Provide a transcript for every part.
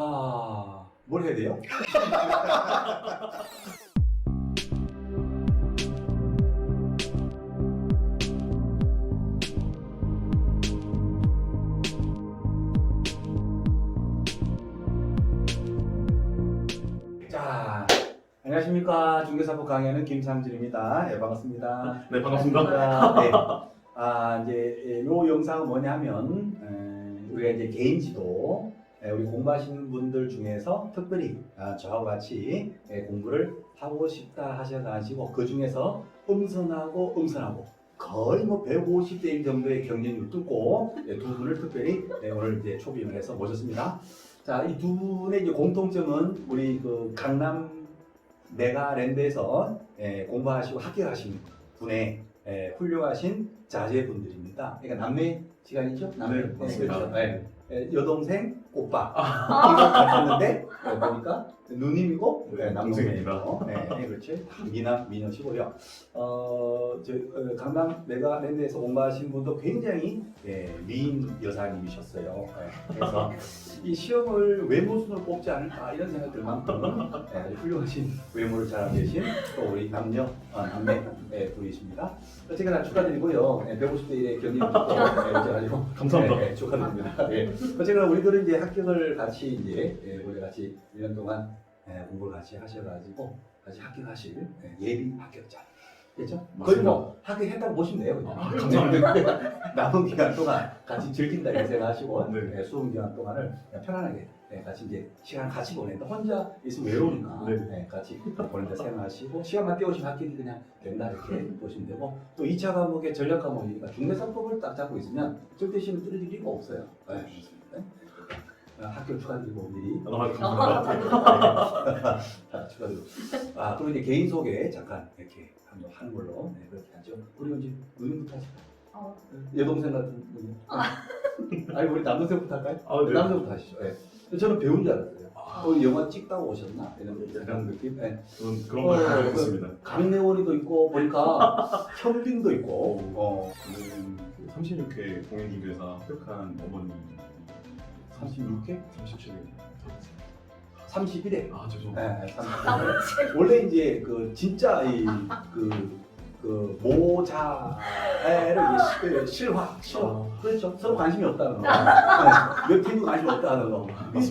아, 뭘 해야 돼요? 자, 안녕하십니까. 중개사부 강의하는 김상진입니다. 예, 반갑습니다. 네 반갑습니다. 네. 아, 이제 예, 요 영상은 뭐냐면 에, 우리가 이제 개인지도 에, 우리 공부하시는 분들 중에서 특별히 아, 저하고 같이 예, 공부를 하고 싶다 하셔가지고 그 중에서 음선하고 음선하고 거의 뭐 150대 1 정도의 경쟁률 뚫고 예, 두 분을 특별히 예, 오늘 이제 초빙을 해서 모셨습니다. 자, 이 두 분의 이제 공통점은 우리 그 강남 메가랜드에서 예, 공부하시고 합격하신 분의 예, 훌륭하신 자제분들입니다. 그러니까 남매 시간이죠? 남매. 네. 예. 예, 여동생, 오빠. 이거 같았는데 예, 보니까 누님이고 네, 예, 동생입니다. 남동생이고. 네, 그렇죠. 다 미남, 미녀시고요. 어, 저, 어, 강남 메가랜드에서 공부하신 분도 굉장히 예, 미인 여사님이셨어요. 예, 그래서 이 시험을 외모순으로 뽑지 않을까 이런 생각 들 만큼 예, 아주 훌륭하신 외모를 잘하고 계신 또 우리 남녀 아, 남매 예, 분이십니다. 어쨌거나 축하드리고요. 예, 150대 1의 경기 듣고 예, 아주 감사합니다. 예, 예, 축하드립니다. 예. 어쨌거나 우리들은 이제 합격을 같이 이제 예, 우리 같이 1년 동안 예, 공부를 같이 하셔가지고 같이 합격하실 예, 예비 합격자. 그렇죠? 거의. 뭐 합격했다고 보시면 돼요. 그냥. 아, 감사합니다. 남은 기간 동안 같이 즐긴다 이렇게 생각하시고 네. 예, 수능 기간 동안을 그냥 편안하게 예, 같이 이제 시간 같이 보낸다. 혼자 있으면 외로우니까 네. 예, 같이 보낸다 생각하시고 시간만 때우시면 합격이 그냥 된다 이렇게 보시면 되고 또 2차 과목의 전략 과목이니까 중대사법을 딱 잡고 있으면 절대 시험 떨어질 리가 없어요. 예, 네. 아, 합격 축하드리고 미리 너무 감사합니다. 아, 축하드리고 아 그리고 이제 개인 소개 잠깐 이렇게 한번 하는 걸로 네, 그렇게 하죠. 우리 이제 누님부터 하실까요? 어, 여동생 같은 분이. 아니 우리 남동생부터 할까요? 아, 네. 남동생부터 하시죠. 예. 저는 배운 줄 알았어요. 아, 어, 영화 찍다고 오셨나? 이런 이런 느낌. 예. 저는 그런 걸 어, 알고 있습니다. 강래원이도 있고 보니까 현빈도 있고. 어. 저는 그 36회 공인중개사 합격한 어머니 36회? 37회 31회. 아 죄송합니다. 예, 31회. 원래 이제 그 진짜 이그 그 모자를 이제 시- 실화, 실화. 아, 그렇죠. 서로 관심이 없다는 거. 네. 몇 팀도 관심 없다는 거.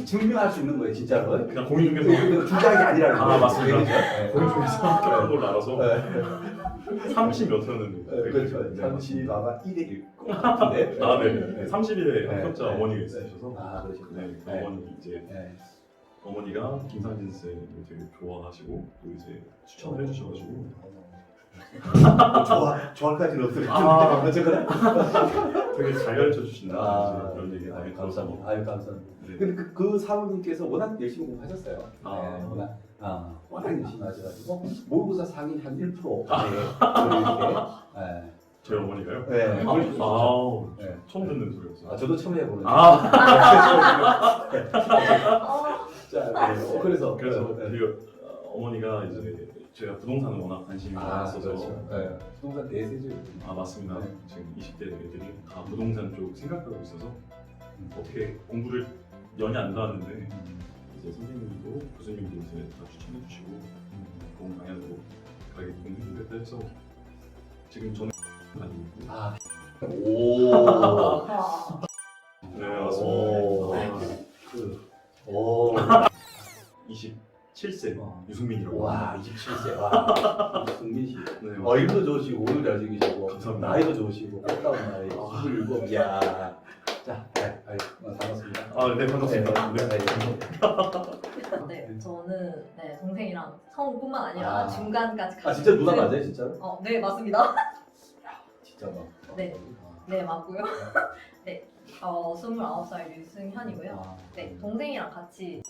증명할 수 있는 거예요, 진짜로. 그냥 공인중개사 그 주작이 아니라는 아, 거예요. 맞습니다. 네. 공인중개사 합격한 걸로 알아서 네. 30몇 회였는데 네, 그렇죠. 30 아마 1일 것 같은데. 아, 네. 30일에 네. 합격자 네. 어머니가 있으셔서 아, 그러시구나. 네, 그 네. 어머니 이제 네. 어머니가 김상진 쌤을 되게 좋아하시고 또 이제 추천을 해주셔가지고 좋아, 좋아까지는 없어요. 아. 어쨌거나. 되게 잘 가르쳐 주신다 아, 이런 얘기 많이 아유, 감사합니다. 아유, 감사합니다. 네. 근데 그, 그 사모님께서 워낙 열심히 공부하셨어요. 아. 네, 워낙, 아, 워낙 열심히 하셔가지고, 모의고사 상위 한 1%. 네, 이렇게. 네. 저희 어머니가요? 네, 아. 아, 네. 처음 듣는 소리였어요. 아, 저도 처음 해보는데. 아, 어, 자, 네. 어, 그래서. 그래서 네. 그리고 어, 어머니가 이제 제가 부동산에 워낙 관심이 아, 많았어서 그렇죠. 네. 부동산 대세죠. 아 맞습니다. 네. 지금 20대 애들이 다 부동산 쪽 생각하고 있어서 음, 어떻게 공부를 연이 안 닿았는데 이 제 선생님도 교수님도 이제 다 추천해 주시고 음, 좋은 방향으로 가게 공부했다 해서 지금 저는 있고 아, 오. 와. 네 오. 그, 오. 27세 어. 유승민이라고 와, 27세. 와. 승민 씨. 네, 얼굴도 좋으시고, 오늘 잘생기시고, 감사합니다. 나이도 좋으시고, 꽃다운 나이, 아. 27. 이야. 자, 네, 어, 반갑습니다. 아, 네 반갑습니다. 네, 네. 네. 네, 저는 네, 동생이랑 성뿐만 아니라 아. 중간까지 같이 아, 진짜 누나 네. 맞아요, 진짜로? 어, 네, 맞습니다. 진짜 막. 네. 네, 맞고요. 네. 어, 29살 유승현이고요. 아, 네, 동생이랑 같이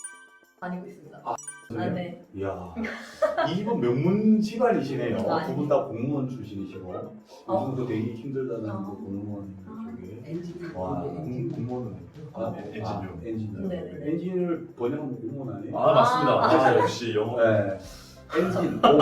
다니고 있습니다. 아, 아, 네. 이야. 이분 명문 집안이시네요. 아, 두 분 다 공무원 출신이시고. 어. 요즘도 되게 힘들다는 어. 그 공무원 쪽에. 엔지니어. 와, 공- 공무원은 아, 네, 엔지니어. 아, 엔지니어. 네 네 네. 엔지니어를 번역하면 공무원 아니에요? 아 맞습니다. 아. 아, 역시 영어. 네. 엔진, 오,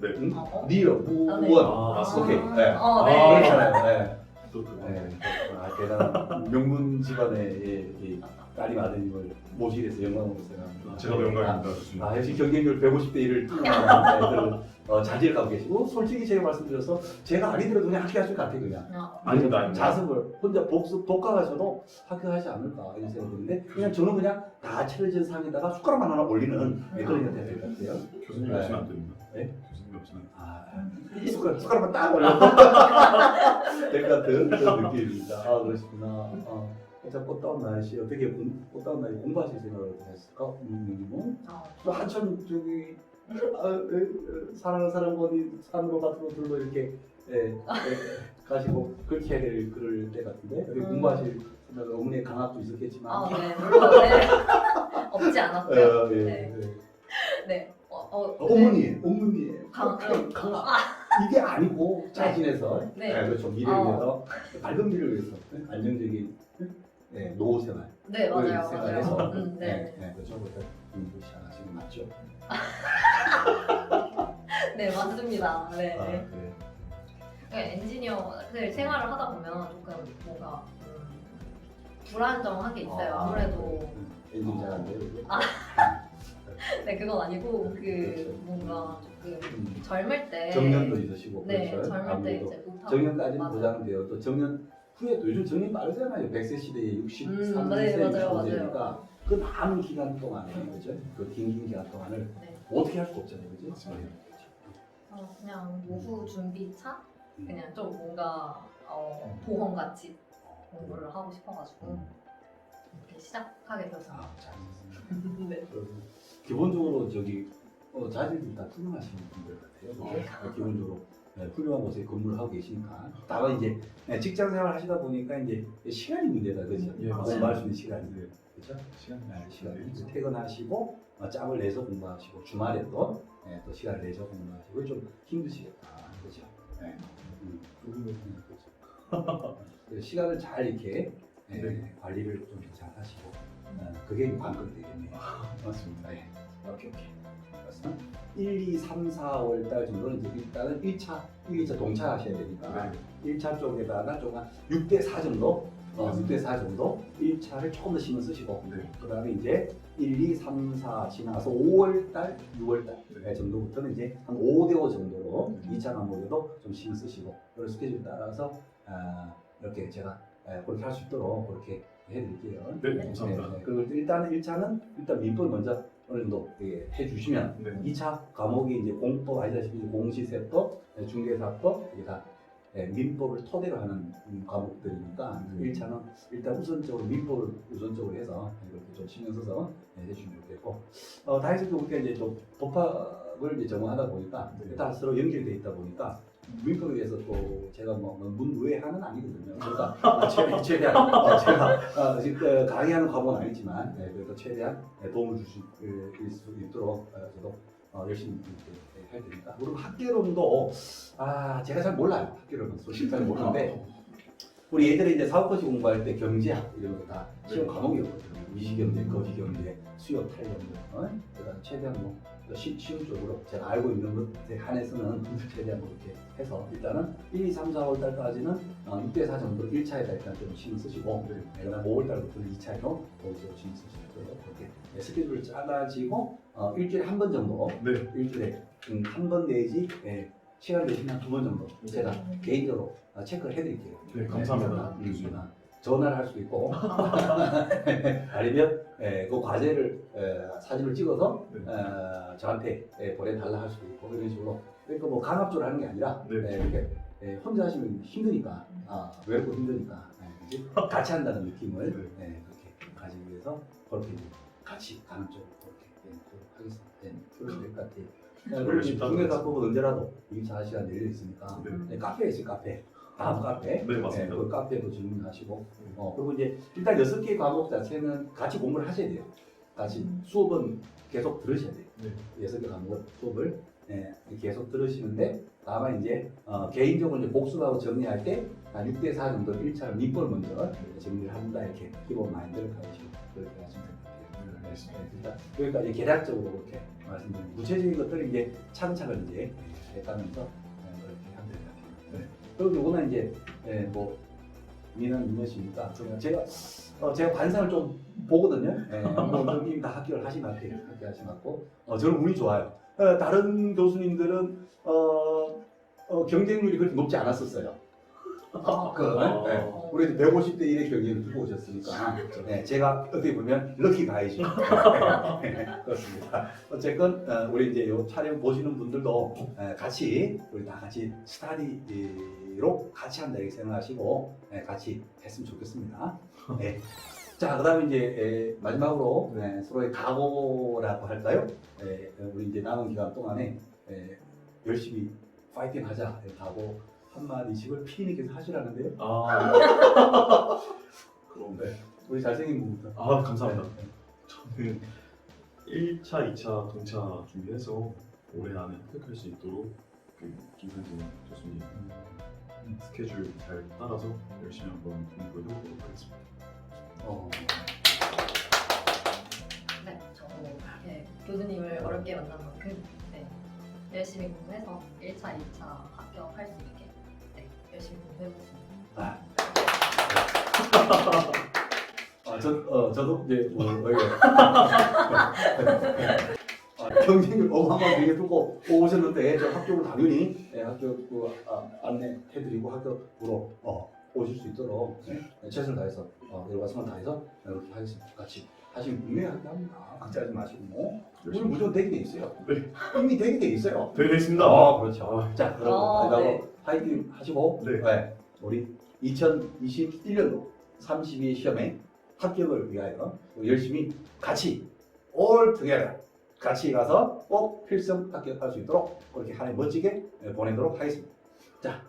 네. 응? 어, 어? 니어, 아, 네. 무원. 아, 맞습니다. 오케이. 네. 어, 아, 네. 그렇잖아요. 네. 또또 그거. 네, 아, 대단한 명문 집안의 예, 이 딸이 아드님을 모시게 돼서 영광으로 생각합니다. 제가 더 영광입니다. 교수님. 아, 역시 경쟁률 150대 1을 뚫어나가는 아이들 어, 자질을 갖고 계시고 솔직히 제가 말씀드려서 제가 아니더라도 그냥 학교하실 것 같아요 그냥 아, 아닙니다, 아닙니다. 자습을 혼자 복습 독학하셔도 학교하지 않을까 이런 생각이 드는데 그냥 저는 그냥 다 차려진 상에다가 숟가락만 하나 올리는 네, 그런 형태가 될것 같아요 교수님 네. 없으면 안 됩니다. 네? 교수님 없으면 아, 숟가락, 숟가락만 딱 올려 될것 같은 그런 느낌입니다 아 그러시구나 어. 자, 꽃다운 날씨 어떻게 군- 꽃다운 날씨 공부하실 생각을 했을까? 음, 아, 또 한참 저기 아, 에, 에, 사랑하는 사람 어디 산으로 밭으로 들로 이렇게 에, 에, 가시고 그렇게 해야 될 그럴 때 같은데 여기 음. 공부하실 생각 어머니의 강압도 있었겠지만 아, 네, 물론 네. 없지 않았고요. 어, 예, 네. 예. 네. 어, 어머니 어머니 강- 강- 강압 이게 아니고 자신에서 네. 네, 그렇죠 미래를 어. 위해서 밝은 미래를 위해서 네, 안정적인 네, 노후 생활 네, 맞아요, 생각해서 맞아요. 음, 네. 네, 네, 그렇죠 그래서 공부 시작하시는 거 맞죠? 네, 맞습니다. 네. 아, 그래. 그러니까 엔지니어들 생활을 하다 보면 조금 뭔가 음, 불안정한 게 있어요. 아, 아무래도 음, 엔진 잘한대요 이게. 아. 네 그건 아니고 그. 뭔가 조금 음. 젊을 때 정년도 있으시고 네 그렇죠. 젊을 때 아무래도 이제 못하고 정년까지는 맞아요. 보장돼요. 또 정년 후에도 요즘 정년 빠르잖아요. 100세 시대에 63세, 음, 네, 맞아요, 65세니까 그 많은 기간 동안에 그죠? 그 긴 긴 기간 동안을 네. 어떻게 할 수가 없잖아요. 그죠? 맞아요. 어, 그냥 노후 준비차 음. 그냥 좀 뭔가 어, 보험 같이 공부를 하고 싶어가지고 음. 이렇게 시작하게 되었습니다. 아, 잘했습니다. 네. 그럼 기본적으로 저기 어, 자질이 다 훌륭하신 분들 같아요. 그죠? 어, 기본적으로 네, 훌륭한 곳에 근무를 하고 계시니까 다만 이제 네, 직장 생활 하시다 보니까 이제 시간이 문제다 그죠? 예, 맞아요. 공부할 수 있는 시간이 그죠? 시간 네, 시간 네. 이제 퇴근하시고 어, 짬을 내서 공부하시고 주말에 또, 네, 또 시간을 내서 공부하시고 좀 힘드시겠다 그죠? 네. 음, 그분은 그래서 시간을 잘 이렇게 네, 네. 관리를 좀 잘 하시고 어, 그게 관건이 되겠네요. 맞습니다. 네. 오케이 오케이. 그래서 1, 2, 3, 4, 5월 달 정도는 이제 일단은 1차, 1, 2차 동차 하셔야 되니까 네. 1차 쪽에다가 조금 6대 4 정도, 어, 6대 4 정도 1차를 조금 더 신경 쓰시고 네. 그 다음에 이제 1, 2, 3, 4 지나서 5월 달, 6월 달 네. 정도부터는 이제 한 5대 5 정도로 네. 2차 과목에도 좀 신경 쓰시고 그런 스케줄 따라서 아, 이렇게 제가 아, 그렇게 할 수 있도록 그렇게 해드릴게요. 네, 감사합니다. 네, 네. 그리고 일단 1차는 일단 민법 먼저 어느 정도 예, 해주시면 네. 2차 과목이 이제 공법 아시다시피 공시세법, 예, 중개사법 이게 다 예, 민법을 토대로 하는 음, 과목들이니까 음. 1차는 일단 우선적으로 민법을 우선적으로 해서 이렇게 좀 신경 써서 예, 해주시면 좋겠고 어, 다행스럽게 우리가 이제 좀 법학 을 이제 전공하다 보니까 네. 다 서로 연결돼 있다 보니까 민법에 대해서 또 제가 뭐 문외한은 아니거든요. 그러니까 어, 최, 최대한 어, 제가 어, 지금 그 강의하는 과목은 아니지만 네, 그래도 최대한 네, 도움을 줄수 있도록 어, 저도 어, 열심히 할 테니까. 그리고 학계론도 아 제가 잘 몰라요. 학계론은 솔직히 잘 모르는데 우리 예전에 이제 사업고시 공부할 때 경제학 이런 거 다 시험 네. 과목이었거든요. 미시경제, 거시경제, 수요 탄력들, 어? 그다음 최대한 뭐 시, 쉬운 쪽으로 제가 알고 있는 것에 한해서는 최대한 그렇게 해서 일단은 1, 2, 3, 4월 달까지는 어, 6대 4 정도 1차에다 일단 좀 신경 쓰시고 네. 네, 그다음 5월 달부터는 2차에도 거기서 신경 쓰시도록 그렇게 네, 스케줄을 짜가지고 어, 일주일에 한 번 정도 네. 일주일에 음, 한번 내지 예, 시간 되시면 두 번 정도 제가 개인적으로 어, 체크를 해드릴게요. 네, 감사합니다. 음, 음, 전화를 할 수도 있고 아니면 예, 그 과제를 예, 사진을 찍어서 네. 어, 저한테 예, 보내달라 할 수도 있고 이런 식으로 그러니까 뭐 강압적으로 하는 게 아니라 네. 예, 이렇게 예, 혼자 하시면 힘드니까 아, 외롭고 힘드니까 예, 그치? 같이 한다는 느낌을 네. 예, 그렇게 가지기 위해서 그렇게 같이 강압적으로 그렇게 예, 그렇게 하겠습니다. 예, 그러시면 될것 같아요. 예, 그리고 하겠습니다. 작업은 언제라도 2차 시간 열려 있으니까 네. 네, 카페에 있어요 카페 다음 카페 네, 맞습니다. 그 카페도 질문하시고 어, 그리고 이제 일단 여섯 개 과목 자체는 같이 공부를 하셔야 돼요 같이 음. 수업은 계속 들으셔야 돼요 네. 여섯 개 과목 수업을 예, 계속 들으시는데 다만 이제 어, 개인적으로 이제 복습하고 정리할 때 한 6대 4 정도 1차를 민법을 먼저 정리를 한다 이렇게 기본 마인드를 가지시고 그렇게 하시면 됩니다. 네, 알겠습니다. 네, 일단 여기까지 계략적으로 그렇게 말씀드리고 구체적인 것들은 이제 차근차근 이제 해가면서 네, 그렇게 하면 될것 같아요. 네. 그리고 요거는 이제 예, 뭐 민은 몇십니까? 제가 어, 제가 관상을 좀 보거든요. 예, 뭐 선생님 다 합격을 하신 것 같아요. 합격하신 것 같고 어, 저는 운이 좋아요. 어, 다른 교수님들은 어, 어, 경쟁률이 그렇게 높지 않았었어요. 아, 그, 어. 네. 우리 150대 1의 경쟁을 두고 오셨으니까 네, 제가 어떻게 보면 럭키 가이죠. 네, 그렇습니다. 어쨌건 어, 우리 이제 요 촬영 보시는 분들도 에, 같이 우리 다 같이 스타디로 같이 한다 이렇게 생각하시고 네, 같이 했으면 좋겠습니다. 네. 자, 그다음에 이제 에, 마지막으로 네, 서로의 각오라고 할까요? 에, 우리 이제 남은 기간 동안에 에, 열심히 파이팅 하자 이렇게 하고 한 마디씩을 피디님께서 하시라는데요. 아, 그럼 네. 우리 잘생긴 분부터. 아 감사합니다. 저는 1차, 2차 동차 준비해서 올해 안에 합격할 수 있도록 그 김선진 교수님 스케줄 잘 따라서 열심히 한번 공부해 보도록 하겠습니다. 어, 네, 저도 네, 교수님을 어렵게 만난 만큼 네, 열심히 공부해서 1차, 2차 합격할 수 네, 열심히 공부해보겠습니다. 아. 아, 저, 어, 저도 이제 뭐, 어, 이거. 아, 경쟁률 어마어마하게 두고 오셨는데 저 합격을 당연히 네, 합격 그, 아, 안내해드리고 합격으로 어, 오실 수 있도록 네, 최선을 다해서 어, 여러 가지 성을 다해서 이렇게 하겠습니다. 같이 하시면 분명히 하게 합니다. 걱정하지 마시고 뭐. 오늘 열심히 무조건 되게 돼 있어요. 네. 이미 되게 돼 있어요. 되겠습니다. 아, 그렇죠. 아, 자, 그럼 어, 마지막으로 네. 파이팅 하시고 네. 우리 2021년도 32회 시험에 합격을 위하여 열심히 같이 all together 같이 가서 꼭 필승 합격할 수 있도록 그렇게 한 해 멋지게 보내도록 하겠습니다. 자,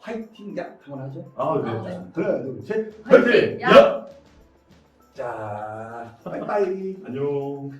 화이팅 야 한번 하죠. 아, 네. 아, 네. 하나, 둘, 셋. 화이팅! 야! 야! 자, 빠이빠이. 안녕.